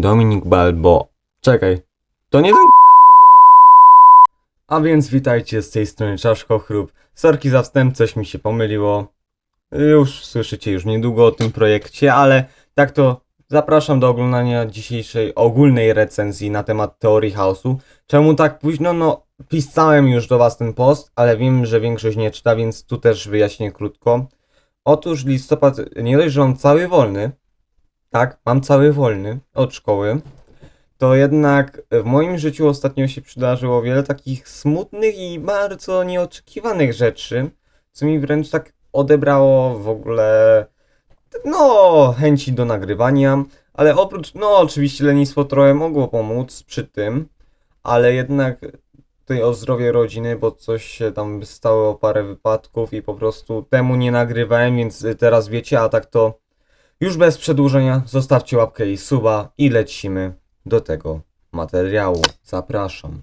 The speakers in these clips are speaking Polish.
Dominik Balbo. Czekaj, to nie ten... A więc witajcie z tej strony Czaszko Chrób. Sorki za wstęp, coś mi się pomyliło. Już słyszycie już niedługo o tym projekcie, ale tak to zapraszam do oglądania dzisiejszej ogólnej recenzji na temat teorii chaosu. Czemu tak późno? No, pisałem już do was ten post, ale wiem, że większość nie czyta, więc tu też wyjaśnię krótko. Otóż listopad, nie dość, że mam cały wolny, tak, mam cały wolny od szkoły, to jednak w moim życiu ostatnio się przydarzyło wiele takich smutnych i bardzo nieoczekiwanych rzeczy, co mi wręcz tak odebrało w ogóle, no, chęci do nagrywania, ale oprócz, no, oczywiście lenistwo trochę mogło pomóc przy tym, ale jednak tutaj o zdrowie rodziny, bo coś się tam stało, parę wypadków i po prostu temu nie nagrywałem, więc teraz wiecie, a tak to już bez przedłużenia zostawcie łapkę i suba i lecimy do tego materiału. Zapraszam.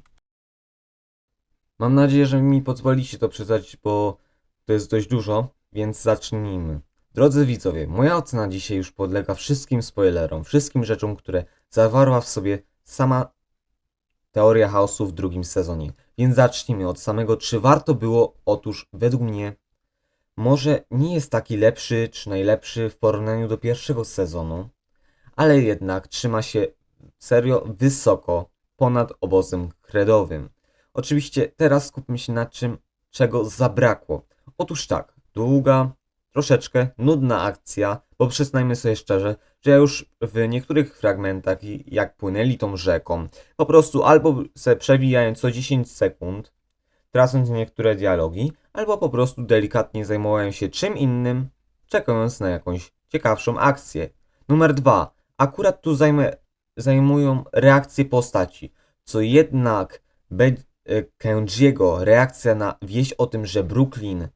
Mam nadzieję, że mi pozwolicie to przeczytać, bo to jest dość dużo, więc zacznijmy. Drodzy widzowie, moja ocena dzisiaj już podlega wszystkim spoilerom, wszystkim rzeczom, które zawarła w sobie sama teoria chaosu w drugim sezonie. Więc zacznijmy od samego, czy warto było? Otóż według mnie może nie jest taki lepszy czy najlepszy w porównaniu do pierwszego sezonu, ale jednak trzyma się serio wysoko ponad obozem kredowym. Oczywiście teraz skupmy się na czym, czego zabrakło. Otóż tak, długa, troszeczkę nudna akcja, bo przyznajmy sobie szczerze, że ja już w niektórych fragmentach, jak płynęli tą rzeką, po prostu albo se przewijają co 10 sekund, tracąc niektóre dialogi, albo po prostu delikatnie zajmowałem się czym innym, czekając na jakąś ciekawszą akcję. Numer dwa. Akurat tu zajmę, zajmują reakcje postaci, co jednak Be- e, Kenjiego reakcja na wieść o tym, że Brooklyn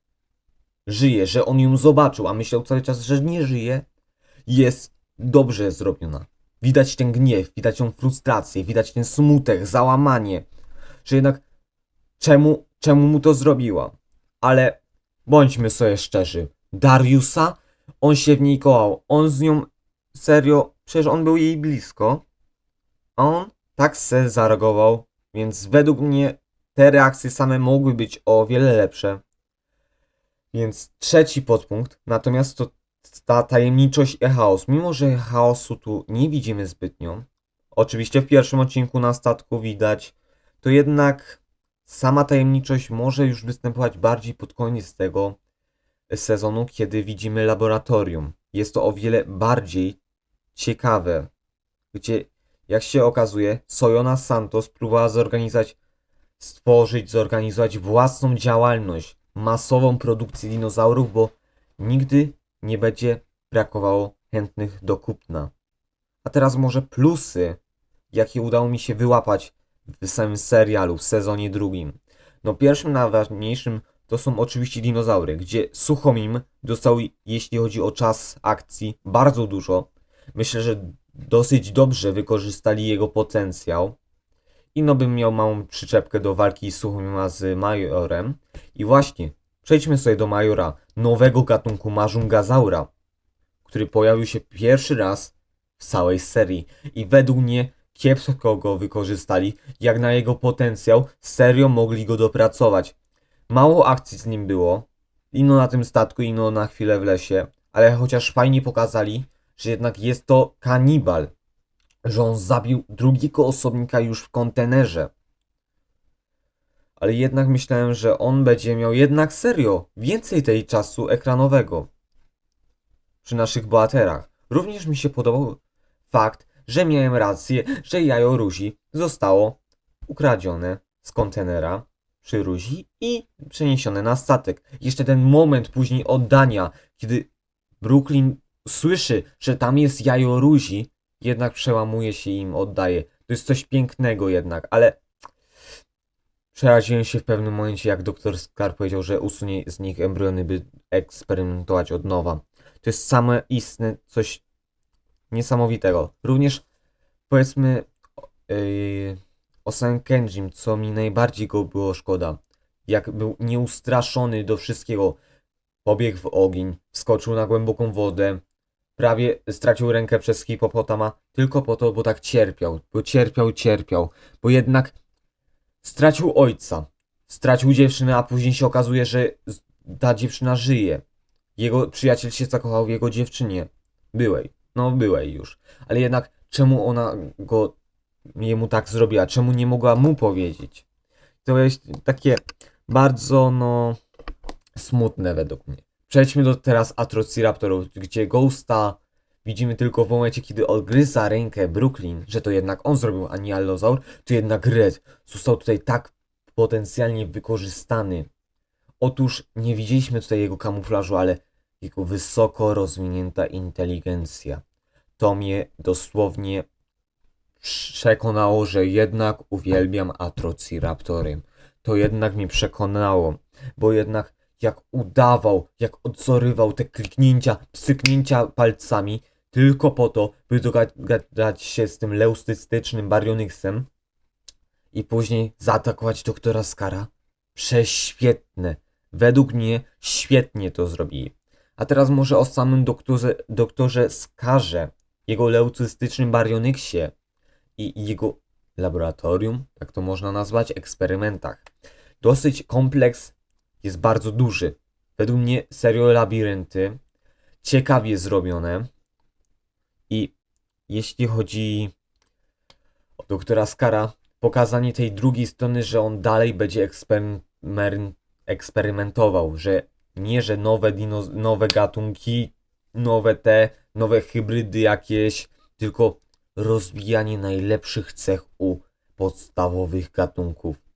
żyje, że on ją zobaczył, a myślał cały czas, że nie żyje, jest dobrze zrobiona. Widać ten gniew, widać tą frustrację, widać ten smutek, załamanie, że jednak czemu, czemu mu to zrobiła. Ale bądźmy sobie szczerzy, Dariusa, on się w niej kołał, on z nią serio, przecież on był jej blisko, a on tak se zareagował, więc według mnie te reakcje same mogły być o wiele lepsze. Więc trzeci podpunkt, natomiast to ta tajemniczość i chaos. Mimo, że chaosu tu nie widzimy zbytnio, oczywiście w pierwszym odcinku na statku widać, to jednak sama tajemniczość może już występować bardziej pod koniec tego sezonu, kiedy widzimy laboratorium. Jest to o wiele bardziej ciekawe, gdzie, jak się okazuje, Sojona Santos próbowała zorganizować, stworzyć, zorganizować własną działalność, masową produkcję dinozaurów, bo nigdy nie będzie brakowało chętnych do kupna. A teraz może plusy, jakie udało mi się wyłapać w samym serialu, w sezonie drugim. No pierwszym najważniejszym to są oczywiście dinozaury, gdzie Suchomim dostał, jeśli chodzi o czas akcji, bardzo dużo. Myślę, że dosyć dobrze wykorzystali jego potencjał. I no bym miał małą przyczepkę do walki Suchomima z Majorem. I właśnie, przejdźmy sobie do Majora, nowego gatunku Majungazaura, który pojawił się pierwszy raz w całej serii. I według mnie kiepsko go wykorzystali, jak na jego potencjał, serio mogli go dopracować. Mało akcji z nim było, ino na tym statku, ino na chwilę w lesie, ale chociaż fajnie pokazali, że jednak jest to kanibal, że on zabił drugiego osobnika już w kontenerze. Ale jednak myślałem, że on będzie miał jednak serio więcej tej czasu ekranowego przy naszych bohaterach. Również mi się podobał fakt, że miałem rację, że jajo Ruzi zostało ukradzione z kontenera przy Ruzi i przeniesione na statek. Jeszcze ten moment później oddania, kiedy Brooklyn słyszy, że tam jest jajo Ruzi, jednak przełamuje się i im oddaje. To jest coś pięknego jednak, ale przeraziłem się w pewnym momencie, jak doktor Scar powiedział, że usunie z nich embriony, by eksperymentować od nowa. To jest same istne coś niesamowitego. Również powiedzmy yy, o Kenjim, co mi najbardziej go było szkoda. Jak był nieustraszony do wszystkiego. Pobiegł w ogień, wskoczył na głęboką wodę, prawie stracił rękę przez hipopotama tylko po to, bo tak cierpiał, bo cierpiał, cierpiał, bo jednak stracił ojca, stracił dziewczynę, a później się okazuje, że ta dziewczyna żyje. Jego przyjaciel się zakochał w jego dziewczynie, byłej, no byłej już, ale jednak czemu ona go, jemu tak zrobiła, czemu nie mogła mu powiedzieć? To jest takie bardzo, no, smutne według mnie. Przejdźmy do teraz Atrociraptorów, gdzie Ghosta widzimy tylko w momencie, kiedy odgryza rękę Brooklyn, że to jednak on zrobił, a nie Allozaur, to jednak Red został tutaj tak potencjalnie wykorzystany. Otóż nie widzieliśmy tutaj jego kamuflażu, ale jego wysoko rozwinięta inteligencja. To mnie dosłownie przekonało, że jednak uwielbiam Atrociraptory. To jednak mnie przekonało, bo jednak jak udawał, jak odzorywał te kliknięcia, psyknięcia palcami, tylko po to, by dogadać się z tym leustystycznym Baryonyxem i później zaatakować doktora Skara. Prześwietne. Według mnie świetnie to zrobili. A teraz może o samym doktorze, doktorze Skarze, jego leucystycznym Baryonyxie i jego laboratorium, tak to można nazwać, eksperymentach. Dosyć kompleks jest bardzo duży. Według mnie serio labirynty ciekawie zrobione i jeśli chodzi o doktora Skara, pokazanie tej drugiej strony, że on dalej będzie eksperymen- eksperymentował, że nie, że nowe, dino, nowe gatunki, nowe te, nowe hybrydy jakieś, tylko rozwijanie najlepszych cech u podstawowych gatunków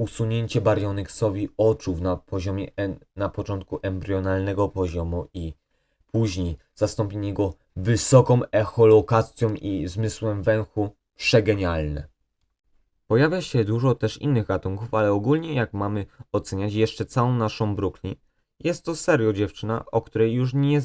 usunięcie Baryonyxowi oczów na poziomie na początku embrionalnego poziomu i później zastąpienie go wysoką echolokacją i zmysłem węchu przegenialne. Pojawia się dużo też innych gatunków, ale ogólnie jak mamy oceniać jeszcze całą naszą Brooklyn, jest to serio dziewczyna, o której już nie,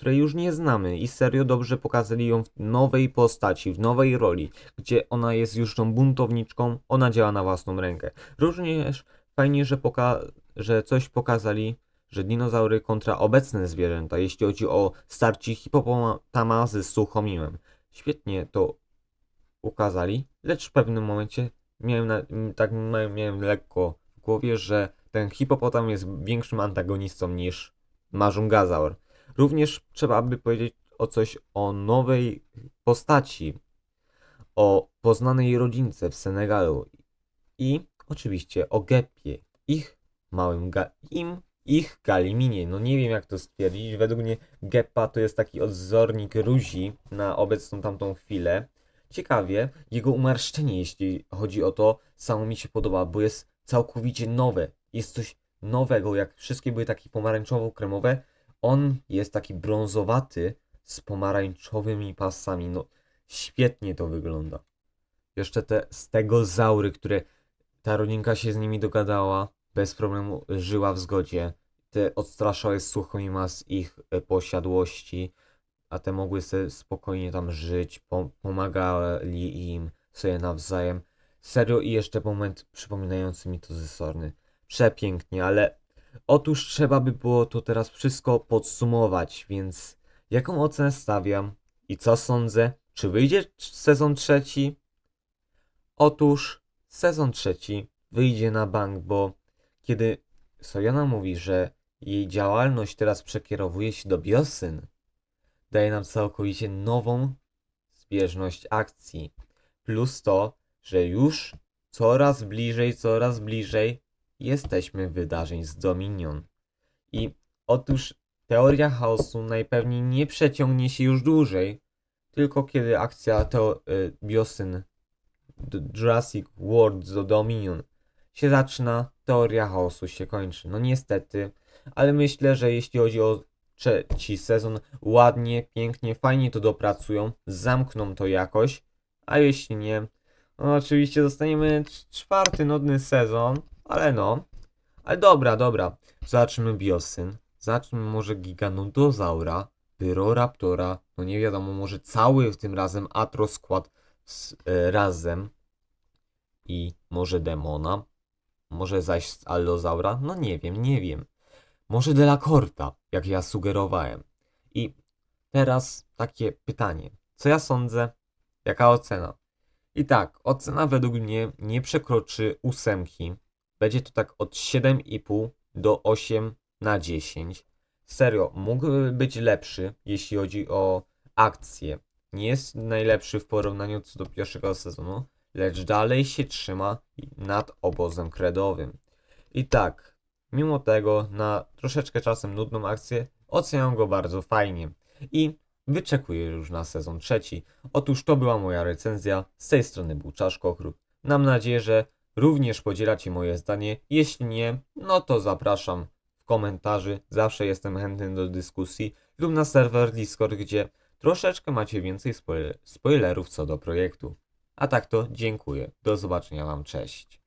której już nie znamy i serio dobrze pokazali ją w nowej postaci, w nowej roli, gdzie ona jest już tą buntowniczką, ona działa na własną rękę. Również fajnie, że, poka- że coś pokazali, że dinozaury kontra obecne zwierzęta, jeśli chodzi o starcie hipopotama z suchomimem. Świetnie to ukazali, lecz w pewnym momencie miałem, na, tak miałem lekko w głowie, że ten hipopotam jest większym antagonistą niż Marungazaur. Również trzeba by powiedzieć o coś o nowej postaci, o poznanej rodzince w Senegalu i oczywiście o Gepie, ich małym ga- im, ich Galiminie. No nie wiem jak to stwierdzić. Według mnie Geppa to jest taki odzornik Ruzi na obecną tamtą chwilę. Ciekawie, jego umarszczenie, jeśli chodzi o to, samo mi się podoba, bo jest całkowicie nowe. Jest coś nowego, jak wszystkie były takie pomarańczowo-kremowe, on jest taki brązowaty z pomarańczowymi pasami. No, świetnie to wygląda. Jeszcze te stegozaury, które ta rodzinka się z nimi dogadała, bez problemu żyła w zgodzie. Te odstraszały suchomima z ich e, posiadłości, a te mogły sobie spokojnie tam żyć, pom- pomagali im sobie nawzajem. Serio i jeszcze moment przypominający mi to ze Sorny. Przepięknie, ale Otóż trzeba by było to teraz wszystko podsumować, więc jaką ocenę stawiam i co sądzę? Czy wyjdzie sezon trzeci? Otóż sezon trzeci wyjdzie na bank, bo kiedy Sojana mówi, że jej działalność teraz przekierowuje się do biosyn, daje nam całkowicie nową zbieżność akcji. Plus to, że już coraz bliżej, coraz bliżej jesteśmy wydarzeń z Dominion. I otóż teoria chaosu najpewniej nie przeciągnie się już dłużej, tylko kiedy akcja to y, biosyn Jurassic World do Dominion się zaczyna, teoria chaosu się kończy. No niestety, ale myślę, że jeśli chodzi o trzeci sezon, ładnie, pięknie, fajnie to dopracują, zamkną to jakoś, a jeśli nie, no oczywiście dostaniemy cz- czwarty nudny sezon, ale no. Ale dobra, dobra. Zobaczmy biosyn. Zobaczmy może Giganodozaura, Pyroraptora, no nie wiadomo, może cały tym razem Atroskład z, e, razem i może Demona, może zaś Allozaura, no nie wiem, nie wiem. Może Delacorta, jak ja sugerowałem. I teraz takie pytanie. Co ja sądzę? Jaka ocena? I tak, ocena według mnie nie przekroczy ósemki. Będzie to tak od 7,5 do 8 na 10. Serio, mógłby być lepszy, jeśli chodzi o akcję. Nie jest najlepszy w porównaniu co do pierwszego sezonu, lecz dalej się trzyma nad obozem kredowym. I tak, mimo tego, na troszeczkę czasem nudną akcję, oceniam go bardzo fajnie. I wyczekuję już na sezon trzeci. Otóż to była moja recenzja. Z tej strony był Czaszkochrób. Mam nadzieję, że również podzielacie moje zdanie. Jeśli nie, no to zapraszam w komentarzy. Zawsze jestem chętny do dyskusji lub na serwer Discord, gdzie troszeczkę macie więcej spoiler- spoilerów co do projektu. A tak to dziękuję. Do zobaczenia Wam. Cześć.